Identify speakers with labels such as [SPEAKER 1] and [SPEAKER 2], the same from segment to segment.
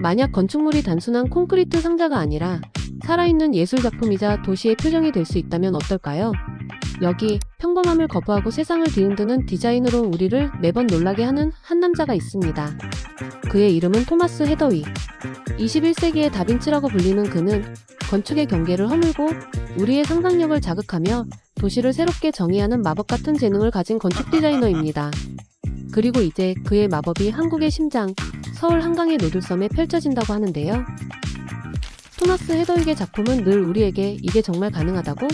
[SPEAKER 1] 만약 건축물이 단순한 콘크리트 상자가 아니라 살아있는 예술 작품이자 도시의 표정이 될 수 있다면 어떨까요? 여기 평범함을 거부하고 세상을 뒤흔드는 디자인으로 우리를 매번 놀라게 하는 한 남자가 있습니다. 그의 이름은 토마스 헤더윅. 21세기의 다빈치라고 불리는 그는 건축의 경계를 허물고 우리의 상상력을 자극하며 도시를 새롭게 정의하는 마법 같은 재능을 가진 건축 디자이너입니다. 그리고 이제 그의 마법이 한국의 심장, 서울 한강의 노들섬에 펼쳐진다고 하는데요. 토마스 헤더윅의 작품은 늘 우리에게 이게 정말 가능하다고?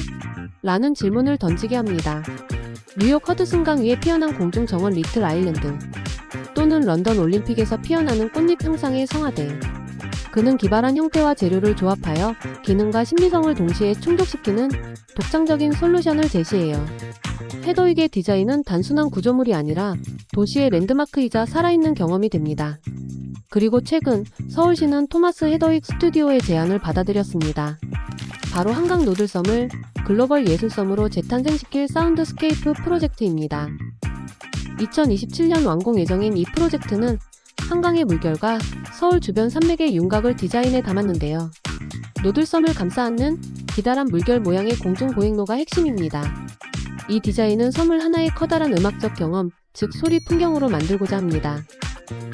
[SPEAKER 1] 라는 질문을 던지게 합니다. 뉴욕 허드슨강 위에 피어난 공중 정원 리틀 아일랜드 또는 런던 올림픽에서 피어나는 꽃잎 형상의 성화대 그는 기발한 형태와 재료를 조합하여 기능과 심리성을 동시에 충족시키는 독창적인 솔루션을 제시해요. 헤더윅의 디자인은 단순한 구조물이 아니라 도시의 랜드마크이자 살아있는 경험이 됩니다. 그리고 최근 서울시는 토마스 헤더윅 스튜디오의 제안을 받아들였습니다. 바로 한강 노들섬을 글로벌 예술섬으로 재탄생시킬 사운드스케이프 프로젝트입니다. 2027년 완공 예정인 이 프로젝트는 한강의 물결과 서울 주변 산맥의 윤곽을 디자인에 담았는데요. 노들섬을 감싸안는 기다란 물결 모양의 공중 보행로가 핵심입니다. 이 디자인은 섬을 하나의 커다란 음악적 경험, 즉 소리 풍경으로 만들고자 합니다.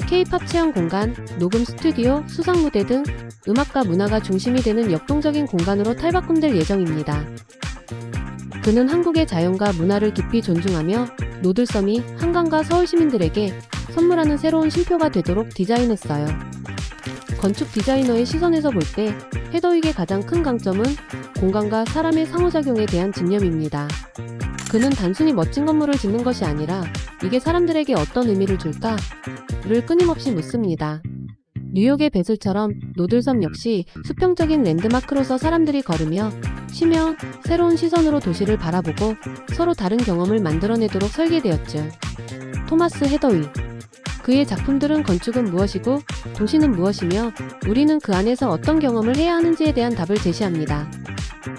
[SPEAKER 1] K-팝 체험 공간, 녹음 스튜디오, 수상 무대 등 음악과 문화가 중심이 되는 역동적인 공간으로 탈바꿈될 예정입니다. 그는 한국의 자연과 문화를 깊이 존중하며 노들섬이 한강과 서울 시민들에게 선물하는 새로운 쉼표가 되도록 디자인했어요. 건축 디자이너의 시선에서 볼 때 헤더윅의 가장 큰 강점은 공간과 사람의 상호작용에 대한 집념입니다. 그는 단순히 멋진 건물을 짓는 것이 아니라 이게 사람들에게 어떤 의미를 줄까?를 끊임없이 묻습니다. 뉴욕의 배슬처럼 노들섬 역시 수평적인 랜드마크로서 사람들이 걸으며 쉬며 새로운 시선으로 도시를 바라보고 서로 다른 경험을 만들어내도록 설계되었죠. 토마스 헤더윅 그의 작품들은 건축은 무엇이고 도시는 무엇이며 우리는 그 안에서 어떤 경험을 해야 하는지에 대한 답을 제시합니다.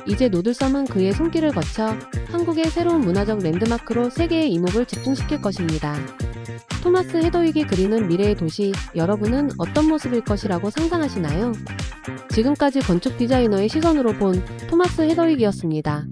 [SPEAKER 1] 이제 노들섬은 그의 손길을 거쳐 한국의 새로운 문화적 랜드마크로 세계의 이목을 집중시킬 것입니다. 토마스 헤더윅이 그리는 미래의 도시, 여러분은 어떤 모습일 것이라고 상상하시나요? 지금까지 건축 디자이너의 시선으로 본 토마스 헤더윅이었습니다.